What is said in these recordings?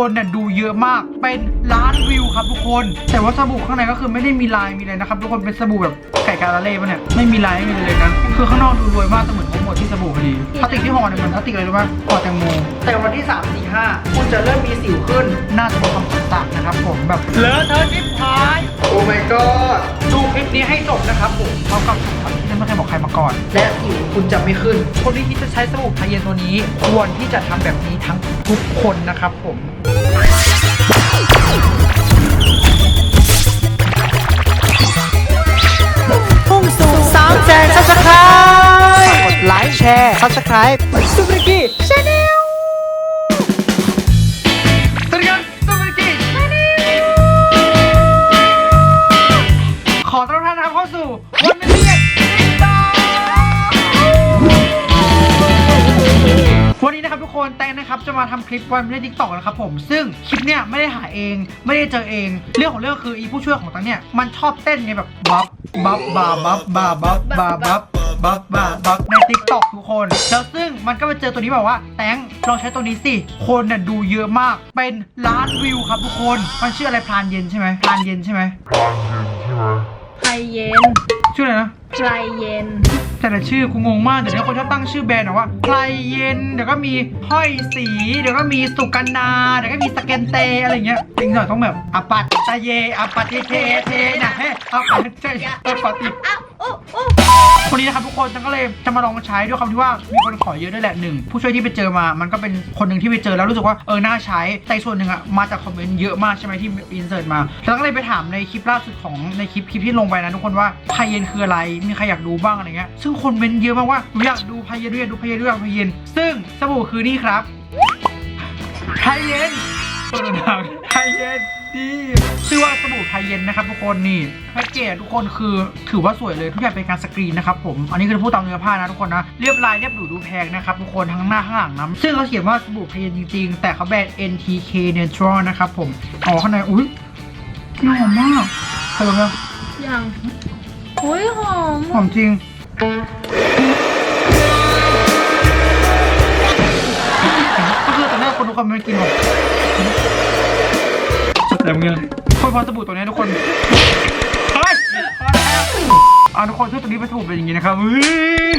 คนเนี่ยดูเยอะมาก เป็นล้านวิวครับทุกคน แต่ว่าสบู่ข้างในก็คือไม่ได้มีลายมีอะไรนะครับทุกคนเป็นสบู่แบบไก่กาลาเล่ปะเนี่ยไม่มีลายไม่มีอะไรเลยนะคือข้างนอกดูรวยมากแต่เหมือนโปรโมทที่สบู่พอดีพลาสติกที่ห่อเนี่ยเหมือนพลาสติกอะไรรู้ป่ะห่อแตงโมแต่วันที่ 3 4 5 คุณจะเริ่มมีสิวขึ้นน่าจะเป็นคำสั่งนะครับผมแบบเลอะเทอะชิบหายโอ้ my god ดูคลิปนี้ให้จบนะครับผมเท่ากับคำที่ไม่เคยบอกใครมาก่อน และสิวคุณจะไม่ขึ้น คนที่คิดจะใช้สบู่ไทยเย็นตัวนี้ ควรที่จะทำแบบนี้ทั้งทุกคนนะครับผม พุ่งสู่สามแสนซับสไครต์กดไลค์แชร์ซับสไครต์ซุปเปอร์กี้ชาแนล ครับทุกคนแตงนะครับจะมาทำคลิปวันไม่เรียกติ๊กต็อกนะครับผมซึ่งคลิปเนี้ยไม่ได้หาเอง ไม่ได้เจอเอง เรื่องของเรื่องคืออีผู้ช่วยของตังเนี่ยมันชอบเต้นไงแบบบัฟบัฟบาบัฟบาบัฟบาบัฟบัฟบัฟบัฟในทิกตอกทุกคน แล้วซึ่งมันก็มาเจอตัวนี้แบบว่า แตงลองใช้ตัวนี้สิ คนน่ะดูเยอะมาก เป็นล้านวิวครับทุกคน มันชื่ออะไรพลานเย็นใช่ไหมพลานเย็นใช่ไหมไทยเย็นชื่ออะไรนะไทยเย็น แต่ละชื่อกูงงมากเดี๋ยวนี้คนชอบตั้งชื่อแบรนด์นะว่าไพรเย็นเดี๋ยวก็มีห้อยสี เดี๋ยวก็มีสุกันนาเดี๋ยวก็มีสแกนเตอะไรเงี้ยจริงหน่อยต้องแบบอปัตตะเยอปัตติเทเทนะเฮ้อปัตเทอปัตติ อ้าวโอ้โอ้ วันนี้นะครับทุกคนจังก็เลยจะมาลองใช้ด้วยคำที่ว่ามีคนขอเยอะด้วยแหละหนึ่งผู้ช่วยที่ไปเจอมา มันก็เป็นคนหนึ่งที่ไปเจอแล้วรู้สึกว่าเออน่าใช้แต่ส่วนหนึ่งอะมาจากคอมเมนต์เยอะมากใช่ไหมที่อินเสิร์ตมาแล้วก็เลยไปถามในคลิปล่าสุดของในคลิปคลิปที่ลงไปนะทุกคนว่าพายเย็นคืออะไรมีใครอยากดูบ้างอะไรเงี้ยซึ่งคนเมนต์เยอะมากว่าอยากดูพายเย็นด้วยดูพายเย็นด้วยอยากดูพายเย็นซึ่งสบู่คือนี่ครับพายเย็นตัวดังพายเย็น ดีชื่อว่าสบู่ไทยเย็นนะครับทุกคนนี่แพ็กเกจทุกคนคือถือว่าสวยเลยทุกอย่างเป็นการสกรีนนะครับผมอันนี้คือพูดตามเนื้อผ้านะทุกคนนะเรียบลายเรียบหรูดูแพงนะครับทุกคนทั้งหน้าข้างหลังนะซึ่งเขาเขียนว่าสบู่ไทยเย็นจริงๆ แต่เขาแบรนด์ NTK Natural นะครับผมอ๋อข้างในอุ้ยหอมมากใครรู้ไหมยังโอ้ยหอมหอมจริงก็คือตอนแรกคนทุกคนไม่กินหรอ กแต่เงี้ยคนพอสบู่ตัวนี้ทุกคนเฮ้ยพอแล้วอ่าทุกคนช่วยตัวนี้ไปสบู่เป็นอย่างนี้นะครับเฮ้ย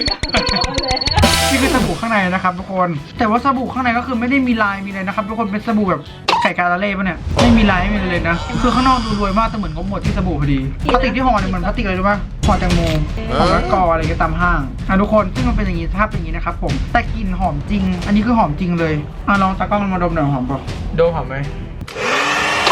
นี่คือสบู่ข้างในนะครับ ทุกคน แต่ว่าสบู่ข้างในก็คือไม่ได้มีลายมีอะไรนะครับ ทุกคนเป็นสบู่แบบไก่กาลาเล่ปะเนี่ยไม่มีลายไม่มีอะไรเลยนะ คือข้างนอกดูรวยมากแต่เหมือนเขาหมดที่สบู่พอดีพลาสติกที่ห่อเนี่ยเหมือนพลาสติกอะไรรู้ป่ะห่อแตงโมห่อมะละกออะไรก็ตามห้างอะทุกคนซึ่งมันเป็นอย่างนี้สภาพเป็นอย่างนี้นะครับผมแต่กลิ่นหอมจริง อันนี้คือหอมจริงเลยอะลองตากล้องมาดมหน่อยหอมปะดมหอมไหม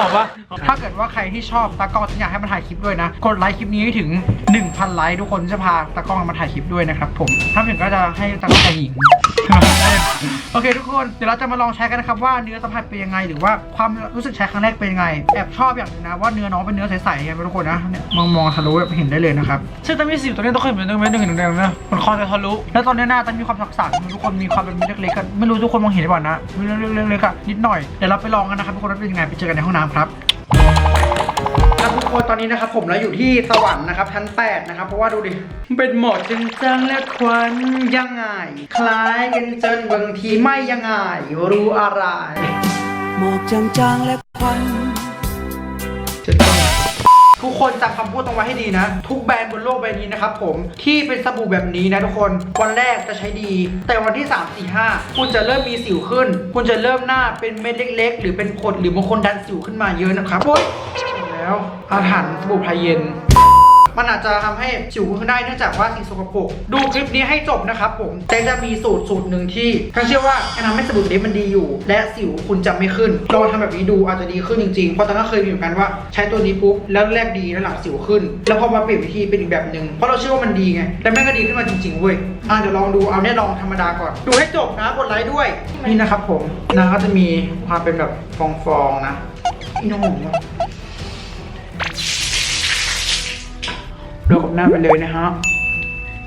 บอกว่า ถ้าเกิดว่าใครที่ชอบตากล้องอยากให้มาถ่ายคลิปด้วยนะ กดไลค์คลิปนี้ให้ถึง 1,000 ไลค์ทุกคนจะพาตากล้องมาถ่ายคลิปด้วยนะครับผม ถ้าถึงก็จะให้ตากล้องแต่งหญิง โอเคทุกคน เดี๋ยวเราจะมาลองใช้กันนะครับว่าเนื้อสัมผัสเป็นยังไง หรือว่าความรู้สึกใช้ครั้งแรกเป็นยังไง แอบชอบอย่างหนึงนะว่าเนื้อน้องเป็นเนื้อใสๆไงทุกคนนะเนี่ยมองมองทะลุแบบเห็นได้เลยนะครับซึ่งตอนนี้สิวตัวนี้ต้องเคยเป็นเนื้อเม็ดหนึ่งแดงๆนะมันคอจะทะลุ แล้วตอนนี้หน้าตอนมีความสักๆทุกคนมีความเป็นเม็ดเล็กๆกันไม่รู้ทุกคนมองเห็นหรือเปล่านะมีเรื่องเล็กๆอะนิดหน่อยเดี๋ยวเราไปลองกันนะครับทุกคนว่าเป็นยังไงไปเจอกันในห้องน้ำครับครับทุกคนตอนนี้นะครับผมเราอยู่ที่สวรรค์นะครับชั้น8นะครับเพราะว่าดูดิเป็นหมอกจงจังและควันยังไง คล้ายกันจนบางทีไม่ยังไง รู้อะไรหมอกจางๆและควัน ทุกคนจำคำพูดตรงไว้ให้ดีนะ ทุกแบรนด์บนโลกใบนี้นะครับผมที่เป็นสบู่แบบนี้นะทุกคน วันแรกจะใช้ดี แต่วันที่ 3 4 5 คุณจะเริ่มมีสิวขึ้น คุณจะเริ่มหน้าเป็นเม็ดเล็ก ๆ หรือเป็นขดหรือบางคนดันสิวขึ้นมาเยอะนะครับโอ๊ยแล้วอาถรรพ์สบู่ไพรเย็น มันอาจจะทำให้สิวขึ้นได้เนื่องจากว่าสิ่งสกปรกดูคลิปนี้ให้จบนะครับผมแต่จะมีสูตรสูตรหนึ่งที่ทั้งเชื่อว่าจะทำให้สบู่เล็บมันดีอยู่ และสิวคุณจะไม่ขึ้นลองทำแบบนี้ดูอาจจะดีขึ้นจริงๆเพราะตอนนั้นเคยมีเหมือนกันว่าใช้ตัวนี้ปุ๊บแล้วแรกดีแล้วหลังสิวขึ้น แล้วพอมาเปลี่ยนวิธีเป็นอีกแบบหนึ่งเพราะเราเชื่อว่ามันดีไงแล้วแม่งก็ดีขึ้นมาจริงๆเว้ยอะเดี๋ยวลองดูเอาเนี่ยลองธรรมดาก่อน ดูให้จบนะกดไลค์ด้วยนี่นะครับผมนางก็จะมีความเป็นแบบฟองๆนะอีน้องหอ มว่ะโรยกับหน้าไปเลยนะฮะ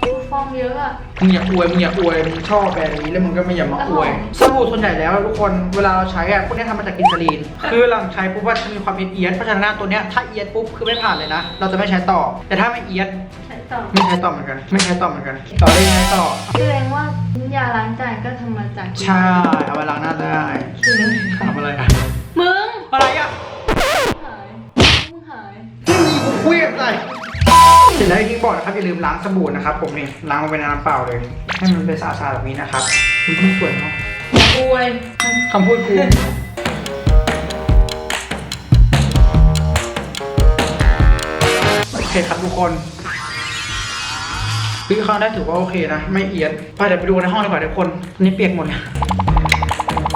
ฟฟองเยอะอะ มึงอย่าอวยมึงอย่าอวยมึงชอบแบบนี้แล้วมึงก็ไม่อย่ามาอวยสบู่ส่วนใหญ่แล้วทุกคนเวลาเราใช้อะพวกนี้ทำมาจากกินซาลีน คือหลังใช้ปุ๊บว่าจะมีความเอียดเพราะฉะนั้นตัวเนี้ยถ้าเอียดปุ๊บคือไม่ผ่านเลยนะ เราจะไม่ใช้ต่อ แต่ถ้าไม่เอียดใช้ต่อไม่ใช้ต่อเหมือนกัน ไม่ใช้ต่อเหมือนกัน ต่อได้ยังไงต่อแสดงว่าน้ำยาล้างจานก็ทำมาจากใช่เอาไปล้างหน้าได้ทำอะไรอะมึงอะไรอะหายมึงหายที่มีกูเครียดเลยเส ร็จแล้วที่บอกนะครับอย่าลืมล้างสบู่นะครับผมนี่ล้างลงไปในน้ำเปล่าเลย ให้มันเป็นสะอาดๆแบบนี้นะครับอุ้ยมันสวยเนาะอย่าอวยคำพูดกูโอเคครับทุกคนพี่เขาได้ถือว่าโอเคนะ ไม่เอียดไปเดี๋ยวไปดูในห้องดีกว่าทุกคนอันนี่เปียกหมดเลย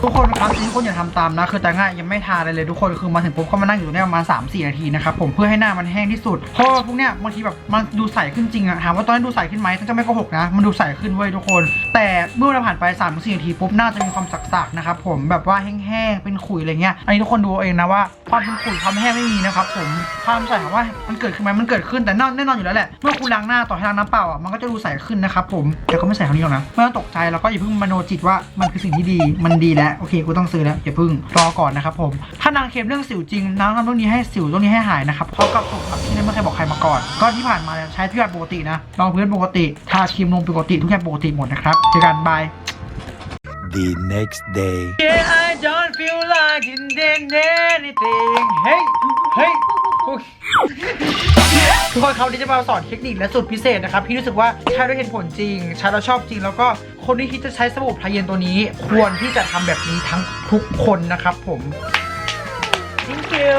ทุกคนครับทุกคนอย่าทำตามนะ คือแต่ง่ายยังไม่ทาอะไรเลยทุกคนคือมาถึงปุ๊บก็มานั่งอยู่เนี่ยประมาณ3 4นาทีนะครับผมเพื่อให้หน้ามันแห้งที่สุดเพราะว่าพวกเนี้ยบางทีแบบมันดูใสขึ้นจริงอะถามว่าตอนนั้นดูใสขึ้นไหมต้องจะไม่โกหกนะ มันดูใสขึ้นเว้ยทุกคน แต่เมื่อเราผ่านไป3ามสี่นาทีปุ๊บหน้าจะมีความสักๆนะครับผมแบบว่าแห้งๆเป็นขุยอะไรเงี้ยอันนี้ทุกคนดูเองนะว่าความเป็นขุยความแห้งไม่มีนะครับผมความใสถามว่ามันเกิดขึ้นไหมมันเกิดขึ้นแต่แน่แน่นอนอยู่แล้วแหละเมื่อคุณล้างหน้าต่อให้ล้างน้ำเปล่าอะมันก็จะดูใสขึ้นนะครับผมแต่ก็ไม่ใสเท่านี้หรอกนะไม่ต้องตกใจแล้วก็อย่าเพิ่งมโนจิตว่ามันคือสิ่งที่ดีมันดีแล้วโอเคกูต้องซื้อแล้วอย่าเพิ่งรอก่อนนะครับผมถ้านางเค็มเรื่องสิวจริงนางทำเรื่องนี้ให้สิวตรงนี้ให้หายนะครับเพราะกับสูตรลับที่ไม่เคยบอกใครมาก่อน ก็ที่ผ่านมาเนี่ยใช้ทุกอย่างปกตินะรองพื้นปกติทาครีมลงปกติทุกอย่างปกติหมดนะครับเจอกันบาย The next day. Yeah, I don't feel like doing anything. Hey, hey. ทุกคนเขาที่จะมาสอนเทคนิคและสูตรพิเศษนะครับพี่รู้สึกว่าใช้ด้วยเห็นผลจริงใช้แล้วชอบจริง แล้วก็คนที่คิดจะใช้สบู่พลายเย็นตัวนี้ ควรที่จะทำแบบนี้ทั้งทุกคนนะครับผม thank you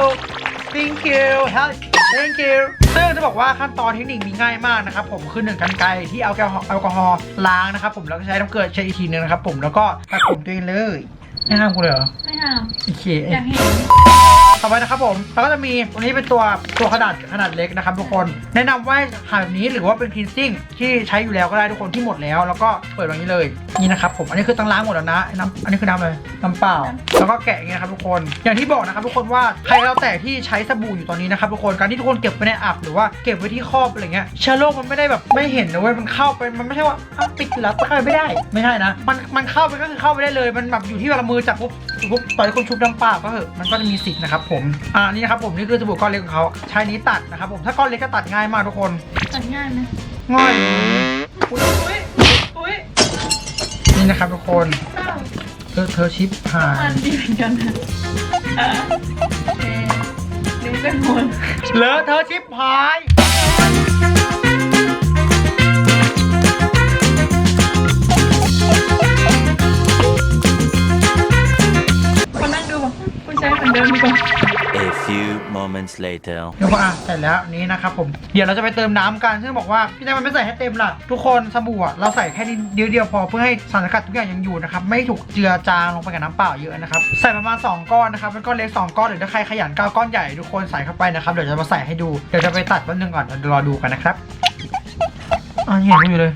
thank you help thank you ซึ่งจะบอกว่าขั้นตอนเทคนิคมีง่ายมากนะครับผมคือหนึ่งกันไกรที่เอาแอลกอฮอล์แอลกอฮอล์ล้างนะครับผมแล้วก็ใช้น้ำเกลือใช้อีกทีนึงนะครับผมแล้วก็ตัดผมตัวเองเลยไม่ห้ามกูเลยเหรอไม่ห้ามโอเคอยากเห็น ต่อไปนะครับผมเราก็จะมีตัวนี้เป็นตัวตัวขนาดขนาดเล็กนะครับทุกคน แนะนำว่าหาแบบนี้หรือว่าเป็นคลีนซิ่งที่ใช้อยู่แล้วก็ได้ทุกคนที่หมดแล้ว แล้วก็เปิดแบบนี้เลยนี่นะครับผมอันนี้คือตั้งล้างหมดแล้วนะน้ำอันนี้คือน้ำเลยน้ำเปล่า แล้วก็แกะอย่างนี้นะครับทุกคนอย่างที่บอกนะครับทุกคนว่าใครแล้วแต่ที่ใช้สบู่อยู่ตอนนี้นะครับทุกคนการที่ทุกคนเก็บไว้ในอับหรือว่าเก็บไว้ที่ครอบอะไรเงี้ยเชื้อโรคมันไม่ได้แบบไม่เห็นนะเว้ยมันเข้าไปมันไม่ใช่ว่าปิดแล้วเข้าไปไม่ได้ไม่ใช่นะมันมันเข้าไปก็คือเข้าไปได้เลย มันแบบอยู่ที่เวลามือจับปุ๊บปุ๊บต่อยคนชุบน้ำเปล่าก็เหอะมันก็จะมีสิทธิ์นะครับผมอ่านี่นะครับผมนี่คือสบู่ก้อนเล็กของเขาใช้นี้ตัดนะครับผมถ้าก้อนเล็กก็ตัดง่ายมากทุกคนตัดง่ายไหมง่ายอุ้ยอุ้ยนี่นะครับทุกคนเศร้าเธอเธอชิปหายมันดีเหมือนกันนะโอเคนิ้วกันหมดเลอะเธอชิปหาย เหมือนเดิมดีกว่า A few moments later. เดี๋ยวพออะเสร็จแล้วนี้นะครับผม เดี๋ยวเราจะไปเติมน้ำกัน ซึ่งบอกว่าพี่แจ๊คมันไม่ใส่ให้เต็มล่ะ ทุกคนสบู่อะเราใส่แค่นิดเดียวเดียวพอเพื่อให้สารสกัดทุกอย่างยังอยู่นะครับ ไม่ถูกเจือจางลงไปกับน้ำเปล่าเยอะนะครับ ใส่ประมาณ 2 ก้อนนะครับเป็นก้อนเล็ก 2 ก้อนหรือถ้าใครขยันก้าก้อนใหญ่ทุกคนใส่เข้าไปนะครับ เดี๋ยวจะมาใส่ให้ดู เดี๋ยวจะไปตัดแป๊บนึงก่อนเดี๋ยวรอดูกันนะครับอะเห็นอยู่เลย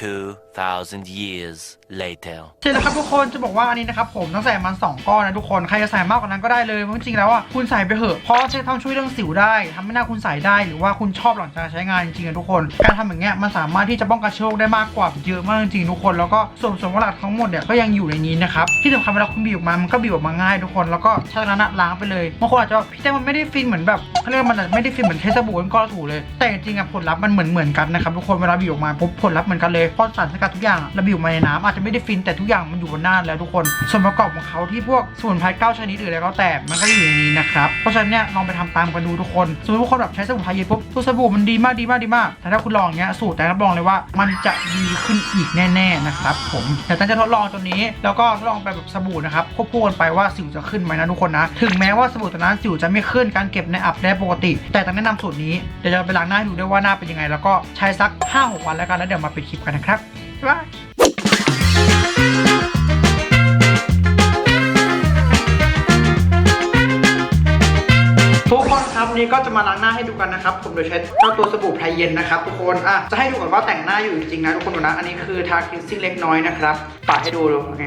two 2,000 years later. เสร็จแล้วครับทุกคนจะบอกว่าอันนี้นะครับผมต้องใส่มัน 2 ก้อนนะทุกคนใครจะใส่มากกว่านั้นก็ได้เลยเพราะจริงๆแล้วอะคุณใส่ไปเถอะเพราะจะทำช่วยเรื่องสิวได้ทำให้หน้าคุณใสได้หรือว่าคุณชอบหลังจากใช้งานจริงๆนะทุกคน การทำอย่างเงี้ยมันสามารถที่จะป้องกันเชื้อโรคได้มากกว่าเยอะมากจริงๆทุกคนแล้วก็ส่วนผสมหลักทั้งหมดเนี่ยก็ยังอยู่ในนี้นะครับที่สำคัญเวลาคุณบีบออกมามันก็บีบออกมาง่ายทุกคนแล้วก็ใช้นั้นล้างไปเลยบางคนอาจจะพี่แต่มันไม่ได้ฟินเหมือนแบบเขาเรียกมันไม่ได้ฟินเหมือนเทสบู่ก้อนถูเลย แต่จริงๆอะผลลัพธ์มันเหมือนเหมือนกันนะครับทุกคนเวลาบีบออกมาปุ๊บผลลัพธ์เหมือนกันเลยเพราะสารสกัดทุกอย่างระบีบออกมาในน้ำอาจจะไม่ได้ฟินแต่ทุกอย่างมันอยู่บนหน้าแล้วทุกคน ส่วนประกอบของเขาที่พวกสมุนไพรเก้าชนิดหรืออะไรก็แต่มันก็อยู่ในนี้นะครับเพราะฉะนั้นเนี่ยลองไปทำตามกันดูทุกคนสมมติว่าคนแบบใช้สมุนไพรเยอะปุ๊บตัวสบู่มันดีมากดีมากดีมาก แต่ถ้าคุณลองเงี้ยสูตรแต่รับรองเลยว่ามันจะดีขึ้นอีกแน่ๆนะครับผมแต่ตั้งจะทดลองตัวนี้ แล้วก็ทดลองไปแบบสบู่นะครับควบคู่กันไปว่าสิวจะขึ้นไหมนะทุกคนนะถึงแม้ว่าสบู่ตัวนั้นสิวจะไม่ขึ้นการเก็บในอับได้ปกติ แต่ต้องแนะนำสูตรนี้เดี๋ยวจะไปล้างหน้าให้ดูด้วยว่าหน้าเป็นยังไง แล้วก็ใช้สัก5-6วันแล้วกันแล้วเดี๋ยวมาปิดคลิปกันนะครับ บายทุกคนครับนี่ก็จะมาล้างหน้าให้ดูกันนะครับผมโดยใช้เจ้าตัวสบู่ไพรเย็นนะครับทุกคนอะจะให้ดูก่อนว่าแต่งหน้าอยู่จริงๆนะทุกคนดูนะ อันนี้คือทาคลีนซิ่งเล็กน้อยนะครับปาดให้ดูดูโอเค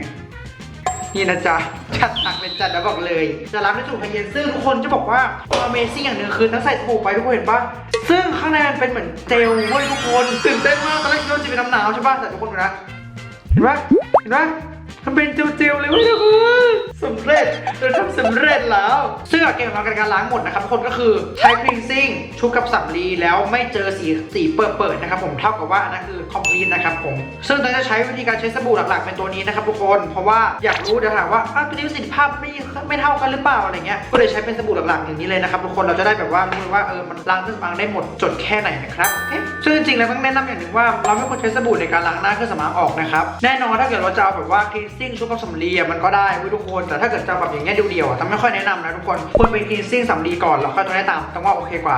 นี่นะจ๊ะจัดหนักเป็นจัดแล้วบอกเลย จะล้างด้วยสบู่ไฮเย็นซึ่งทุกคนจะบอกว่า Amazing อย่างหนึ่งคือทั้งใส่สบู่ไปทุกคนเห็นปะซึ่งข้างในมันเป็นเหมือนเจลเว้ยทุกคนตื่นเต้นมากตอนแรกคิดว่าจะเป็นน้ำหนาวใช่ปะแต่ทุกคนดูนะเห็นปะเห็นปะ มันเป็นเจลๆเลยเว้ยทุกคนสำเร็จเราทำสำเร็จแล้วซึ่งหลักเกณฑ์ของการล้างหมดนะครับทุกคนก็คือใช้ cleansing ชุบกับสำลีแล้วไม่เจอสีสีเปิดๆนะครับผมเท่ากับว่าอันนั้นคือ complete นะครับผมซึ่งเราจะใช้วิธีการใช้สบู่หลักๆ เป็นตัวนี้นะครับทุกคนเพราะว่าอยากรู้เดี๋ยวถามว่าอ้าวตัวนี้ประสิทธิภาพไม่ไม่เท่ากันหรือเปล่าอะไรเงี้ยก็เลยใช้เป็นสบู่หลักๆอย่างนี้เลยนะครับทุกคนเราจะได้แบบว่ารู้เลยว่าเออมันล้างเครื่องสำอางได้หมดจดแค่ไหนนะครับเอ๊ะซึ่งจริงๆแล้วต้องแนะนำอย่างหนึ่งว่าเราไม่ควรใช้สบู่ในการล้างหน้าเครื่องสำอางออกนะครับแน่นอนถ้าเกิดเราจะเอาแบบว่า cleansing ชุบกับสำลีอะมันก็ได้เว้ยทุกคน แต่ถ้าเกิดจะแบบอย่างเงี้ยเดียวๆอะแต่ไม่ค่อยแนะนำนะทุกคนควรเป็น cleansing สำลีก่อนแล้วค่อยตัวนี้ตามแต่ว่าโอเคกว่า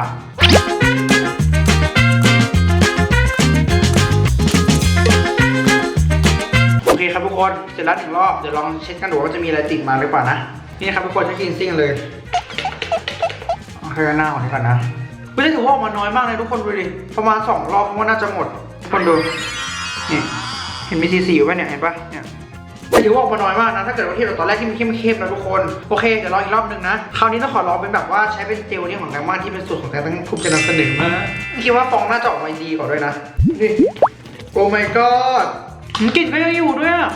โอเคครับทุกคนเสร็จแล้วหนึ่งรอบเดี๋ยวลองเช็คกันดูว่าจะมีอะไรติดมาหรือเปล่านะนี่ครับทุกคนใช้คลีนซิ่งเลยโอเคหน้าของนี้ก่อนนะไม่ได้ถือว่าออกมาน้อยมากเลยทุกคนดูดิประมาณสองรอบเพราะว่าน่าจะหมดทุกคนดูนี่เห็นมีสีสีอยู่ป่ะเนี่ยเห็นป่ะเนี่ย ไม่ถือว่าออกมาน้อยมากนะ ถ้าเกิดว่าเทียบกับตอนแรกที่มันเข้มๆนะทุกคน โอเค เดี๋ยวรออีกรอบนึงนะ คราวนี้ต้องขอลองเป็นแบบว่าใช้เป็นเจลนี่ของแตงมาที่เป็นสูตรของแตงตั้งภูมิใจนำเสนอมาคิดว่าฟองน่าจะออกมาดีกว่าด้วยนะนี่โอ้ my god มันกลิ่นก็ยังอยู่ด้วยอะ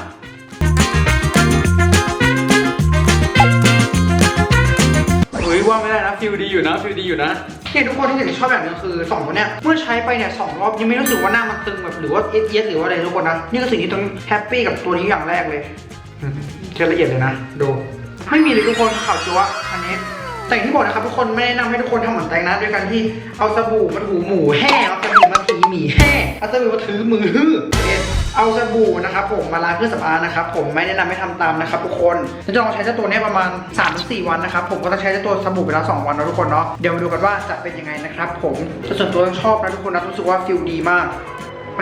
เฮ้ยว่าไม่ได้นะฟิลดีอยู่นะฟิลดีอยู่นะ เนี่ยทุกคนที่ถึงชอบแบบนี้คือสองตัวเนี้ยเมื่อใช้ไปเนี่ยสองรอบยังไม่รู้สึกว่าหน้ามันตึงแบบหรือว่าเอสเอสหรือว่าอะไรทุกคนนะนี่คือสิ่งที่ต้องแฮปปี้กับตัวนี้อย่างแรกเลยอืมเทละเอียดเลยนะดูไม่มีเลยทุกคนข่าวจัวอันนี้ แต่อย่างที่บอกนะครับทุกคนไม่แนะนำให้ทุกคนทำเหมือนแตงนะด้วยการที่เอาสบู่มาถูหมูแห้เอาสบู่มาถีหมีแห้เอาสบู่มาถือมือฮื้อ เอาสบู่นะครับผมมาล้างเครื่องสำอางนะครับผมไม่แนะนำให้ทำตามนะครับทุกคนจะลองใช้เจ้าตัวนี้ประมาณ 3-4 วันนะครับผมก็ต้องใช้เจ้าตัวสบู่ไปแล้ว2วันนะทุกคนเนาะเดี๋ยวมาดูกันว่าจะเป็นยังไงนะครับผมส่วนตัวชอบนะทุกคนนะรู้สึกว่าฟิลดีมากไป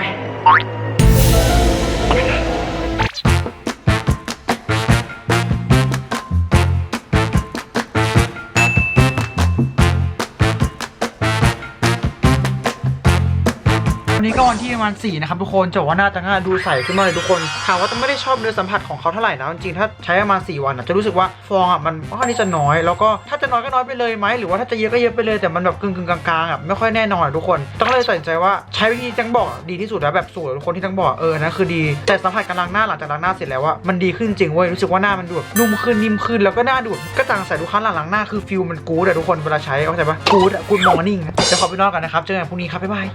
นี้ก็วันที่ประมาณ4นะครับทุกคนจะว่าหน้าจะง่ายดูใสขึ้นมาเลยทุกคนถามว่าต้องไม่ได้ชอบเนื้อสัมผัสของเขาเท่าไหร่นะจริงๆถ้าใช้ประมาณ4วันจะรู้สึกว่าฟองอะมันค่อนข้างที่จะน้อย แล้วก็ถ้าจะน้อยก็น้อยไปเลยไหมหรือว่าถ้าจะเยอะก็เยอะไปเลยแต่มันแบบกึ่งๆกลางๆอะไม่ค่อยแน่นอนทุกคนต้องเลยตัดสินใจว่าใช้วิธีจังบอกดีที่สุดแล้วแบบสูตรทุกคนที่จังบอกเออนะคือดีแต่สัมผัสการล้างหน้าหลังจากล้างหน้าเสร็จแล้วว่ามันดีขึ้นจริงเว้ยรู้สึกว่าหน้ามันดูนุ่มขึ้นนิ่มขึ้นแล้วก็หน้าดูกระจ่างใสทุกครั้งหลังล้างหน้าคือฟิลมันกู๊ดอะทุกคนเวลาใช้เข้าใจปะกู๊ดอะกู๊ดมอร์นิ่งเดี๋ยวขอไปนอนกันนะครับเจอกันพรุ่งนี้ครับบ๊ายบาย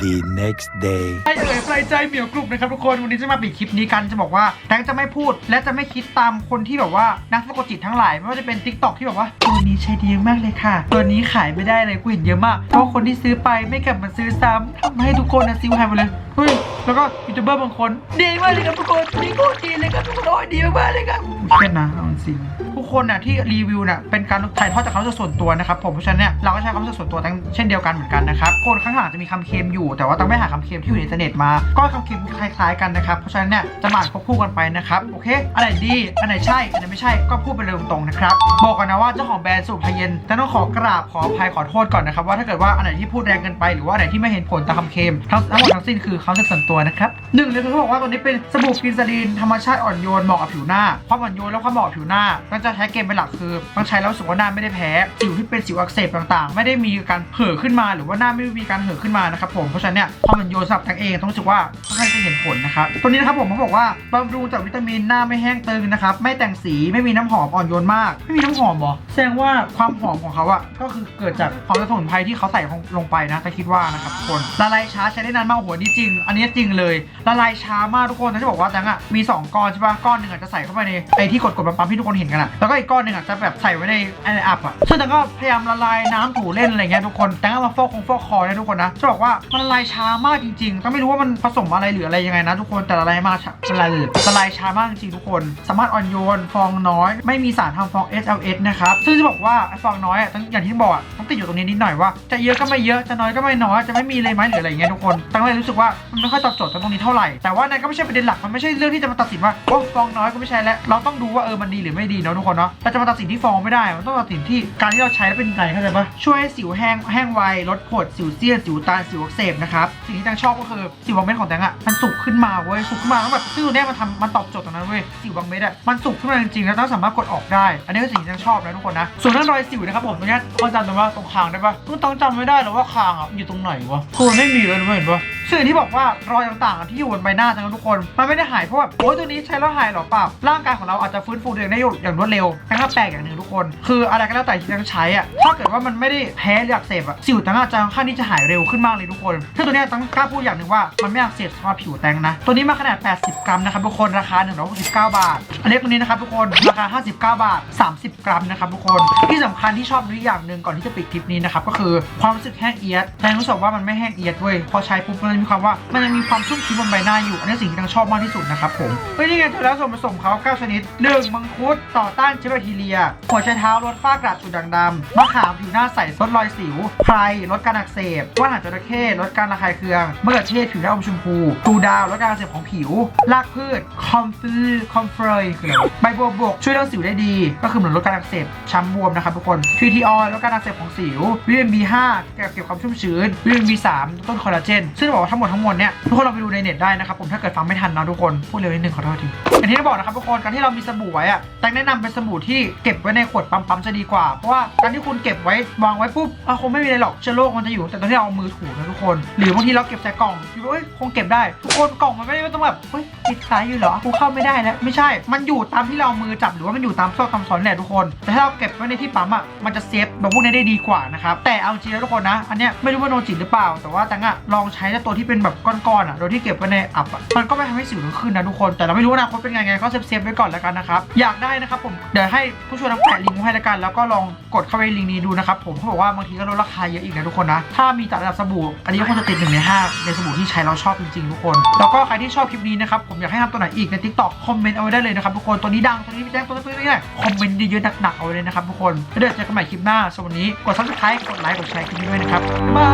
The next day. ใครเอ่ยใครใจเหมียวกรุบนะครับทุกคนวันนี้จะมาปิดคลิปนี้กันจะบอกว่าแตงจะไม่พูด และจะไม่คิดตามคนที่แบบว่านักสะกดจิตทั้งหลาย ไม่ว่าจะเป็น t ิ k t o k ที่แบบว่า ตัวนี้ใช้ดีมากเลยค่ะ ตัวนี้ขายไม่ได้เลยกูเห็นเยอะมาก เพราะคนที่ซื้อไปไม่กลับมาซื้อซ้ำทำให้ทุกคนนะซิวหายหมดเลยเฮ้ยแล้วก็ยูทูบเบอร์บางคนดีมากเลยครับทุกคนดีโคตรดีเลยครับทุกคนโอ้ยดีมากเลยครับเครียดนะเอาจริงทุกคนน่ะที่รีวิวน่ะเป็นการถ่ายทอดจากความรู้สึกส่วนตัวนะครับผมเพราะฉะนั้นเนี่ยเราก็ใช้ความรู้สึกส่วนตัวทั้งเช่นเดียวกันเหมือนกันนะครับคนข้างหลังจะมีคำเคมอยู่แต่ว่าต้องไม่หาคำเค็มที่อยู่ในอินเทอร์เน็ตมา ก็คำเค็มคล้ายๆกันนะครับ เพราะฉะนั้นเนี่ยจะมาอ่านควบคู่กันไปนะครับโอเคอันไหนดีอันไหนใช่อันไหนไม่ใช่ก็พูดไปเลยตรงๆนะครับบอกก่อนนะว่าเจ้าของแบรนด์สูบไฮเย็นแต่ต้องขอกราบขออภัยขอโทษก่อนนะครับว่าถ้าเกิดว่าอันไหนที่พูดแรงเกินไปหรือว่าอันไหนที่ไม่เห็นผลตามคำเค็มทั้งทั้งหมดทั้งสิ้นคือเขาสึกส่วนตัวนะครับหนึ่งเลยคือเขาบอกว่าตัวนี้เป็นสบู่กรีนซาลีนธรรมชาติอ่อนโยนเหมาะกับผิวหน้าความอ่อนโยนและความเหมาะกับผิวหน้าก็จะใช้เกณฑ์เป็นหลักคือต้องใช้แล้วสึกว่าหน้าไม่ได้แพ้สิวที่เป็นสิวอักเสบต่างๆ ไม่ได้มีการเห่อขึ้นมาหรือว่าหน้าไม่มีการเห่อขึ้นมานะครับผมเพราะฉะนั้นเนี่ยความอ่อนโยนสับแตงเองต้องรู้สึกว่าค่อนข้างจะเห็นผลนะครับตัวนี้นะครับผมเขาบอกว่าบำรุงจากวิตามินหน้าไม่แห้งตึงนะครับไม่แต่งสีไม่มีน้ำหอมอ่อนโยนมากไม่มีน้ำหอมหรอแสดงว่าความหอมของเขาอะก็คือเกิดจากความสมุนไพรที่เขาใส่ลงไปนะแต่คิดว่านะครับทุกคนละลายช้าใช้ได้นานมากโอ้โหนี่จริง อันนี้จริงเลยละลายช้ามากทุกคนแต่จะบอกว่าแตงอะมีสองก้อนใช่ปะก้อนหนึ่งอาจะใส่เข้าไปในไอที่กดกดปั๊มๆที่ทุกคนเห็นกันอะแล้วก็อีกก้อนหนึ่งอาจะแบบใส่ไว้ในไออัพอะซึ่งแตงก็พยายามละลายน้ำถูเล่นอะไรเงี้ยทุกคนแตงก็มาฟอกคงฟอกคอนะทุกคนนะจะบอกว่ามันละลายช้ามากจริงๆต้องไม่รู้ว่ามันผสมอะไรหรืออะไรยังไงนะทุกคนแต่ละลายมากช้าละลายละลายช้ามากจริงๆทุกคน สามารถอ่อนโยนฟองน้อย ไม่มีสารทำฟอง SLS นะครับซึ่งจะบอกว่าฟองน้อยอะต้องอย่างที่บอกอะต้องติดอยู่ตรงนี้นิดหน่อยว่าจะเยอะก็ไม่เยอะจะน้อยก็ไม่น้อยจะไม่มีเลยไหมหรืออะไรย่างเงี้ยทุกคนตั้งเลยรู้สึกว่ามันไม่ค่อยตอบโจทย์ตรงนี้เท่าไหร่แต่ว่านั่นก็ไม่ใช่ประเด็นหลักมันไม่ใช่เรื่องที่จะมาตัดสินว่าโอ้ฟองน้อยก็ไม่ใช่แล้วเราต้องดูว่าเออมันดีหรือไม่ดีเนาะทุกคนเนาะแต่จะมาตัดสินที่ฟองไม่ได้มันต้องตัดสินที่การที่เราใช้แล้วเป็นไงเข้าใจปะช่วยให้สิวแห้งแห้งไวลดผดสิวเสี้ยนสิวตาลสิวอักเสบนะครับ สิ่งที่แตงชอบก็คือสิวบางเม็ดของแตงอะมันสุกขึ้นมาเว้ยสุกขึ้นมาแล้วแบบซึ่งตัวเนี้ยมันทำมันตอบโจทย์ตรงนั้นเว้ยสิวบางเม็ดอะมันสุกขึ้นมาจริงๆแล้วต้องสามารถกดออกได้ อันนี้คือสิ่งที่แตงชอบนะทุกคนนะส่วนเรื่องรอยสิวนะครับผมตรงเนี้ยต้องจำตรงว่าตรงคางได้ปะต้องจำไม่ได้หรอว่าคางอะอยู่ตรงไหนวะคือมันไม่มีเลยนะเห็นปะ ซึ่งอย่างที่บอกว่ารอยต่างๆ ที่อยู่บนใบหน้าจังทุกคน มันไม่ได้หายเพราะแบบโอ้ยตัวนี้ใช้แล้วหายหรอเปล่า ร่างกายของเราอาจจะฟื้นฟูตัวเองได้อย่างรวดเร็วแต่ถ้าแปลกอย่างหนึ่งทุกคน คืออะไรก็แล้วแต่ที่ต้องใช้อะ ถ้าเกิดว่ามันไม่ได้แพ้หรืออักเสบอะ สิวตังอาจะค่อนข้างที่จะหายเร็วขึ้นมากเลยทุกคนถ้าตัวนี้ต้องกล้าพูดอย่างหนึ่งว่ามันไม่อักเสบสำหรับผิวแตงนะ ตัวนี้มาขนาด 80 กรัมนะครับทุกคนราคา 169 บาทอันเล็กตัวนี้นะครับทุกคนราคา 59 บาท 30 กรัมนะครับทุกคนที่สำคัญที่ชอบด้วยอย่างหนึ่งก่อนที่จะปิดคลิปนี้นะครับก็คือความรู้สึกแห้งเอียดแตงรู้สึกว่ามันไม่แห้งเอียดเว้ยพอใช้ปุ๊บมันมีความว่ามันยังมีความชุ่มชื้นบนใบหน้าอยู่อันนี้สิ่งที่แตงชอบมากที่สุดนะครับผมเฮ้ยนี่ไงเจอแล้วส่วนผสมเขา9ชนิด 1. มังคุดต่อต้านเชื้อแบคทีเรีย หัวไชเท้าลดฝ้ากระจุดด่างดำมะขามผิวหน้าใสลดรอยสิวไพรลดการอักเสบว่านหางจระเข้ลดการระคายเคืองมะเขือเทศผิวหน้าอมชมพูตูดาวลดการอักเสบของผิวรากพืชคอมฟิลคอมเฟรยคือะไรใบบัวบกช่วยเรื่องสิวได้ดี ก็คือเหมือนลดการอักเสบช้ำบวมนะครับทุกคนทีทีออยลดการอักเสบของสิววิตามิน B5 เก็บความชุ่มชื้นวิตามิน B3 ต้นคอลลาเจนซึ่งบอกว่าทั้งหมดทั้งมวลเนี่ยทุกคนลองไปดูในเน็ตได้นะครับผมถ้าเกิดฟังไม่ทันนะทุกคนพูดเร็วนิดนึงขอโทษทีอย่างที่ได้บอกนะครับทุกคนการที่เรามีสบู่ไว้อะแตงแนะนำเป็นสบู่ที่เก็บไว้ในขวดปั๊มๆจะดีกว่าเพราะว่าการที่คุณเก็บไว้วางไว้ปุ๊บอะคงไม่มีอะไรหรอกเชื้อโรคมันจะอยู่ แต่ตอนที่เราเอามือถูนะทุกคน หรือบางทีเราเก็บใส่กล่องคิดว่าเอ้ยคงเก็บได้ทุกคนกล่องมันไม่ได้ต้องแบบเฮ้ยปิดสายอยู่เหรอกูเข้าไม่ได้แล้วไม่ใช่ มันอยู่ตามที่เราเอามือจับหรือว่ามันอยู่ตามซอกตามซอนแหละทุกคน แต่ถ้าเราเก็บไว้ในที่ปั๊มอะมันจะเซฟแบบพวกนี้ได้ดีกว่านะครับแต่เอาจริงแล้วทุกคนนะอันเนี้ยไม่รู้ว่าโนจิหรือเปล่า แต่ว่าแตงอะลองใช้ตัวทที่เป็นแบบก้อนๆอะโดยที่เก็บไว้ในอับอะมันก็ไม่ทำให้สิวขึ้นนะทุกคนแต่เราไม่รู้อนะคตเป็นไงไงก็เซฟเซฟๆไว้ก่อนแล้วกันนะครับอยากได้นะครับผมเดี๋ยวให้ผู้ช่วยน้ำแปะลิงก์ไว้ให้แล้วกัน แล้วก็ลองกดเข้าไปลิงก์นี้ดูนะครับผมเขาบอกว่าบางทีก็ลดราคาเยอะอีกนะทุกคนนะถ้ามีจัดระดับสบู่อันนี้ก็คงจะติดหนึ่งในห้าในสบู่ที่ใช้เราชอบจริงๆทุกคน แล้วก็ใครที่ชอบคลิปนี้นะครับผมอยากให้ทำตัวไหนอีกใน TikTok คอมเมนต์เอาไว้ได้เลยนะครับทุกคนตัวนี้ดังตัวนี้แจ้งตัวนั้นตัวนี้เนี่ยคอมเมนต์เยอะๆหนักๆเอาไว้เลยนะครับทุกคนแล้วเดี๋ยวเจอกันใหม่คลิปหน้าสวันนี้กด subscribe กดไลค์กดแชร์คลิปนี้ด้วยนะครับบ๊ายบา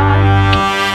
ย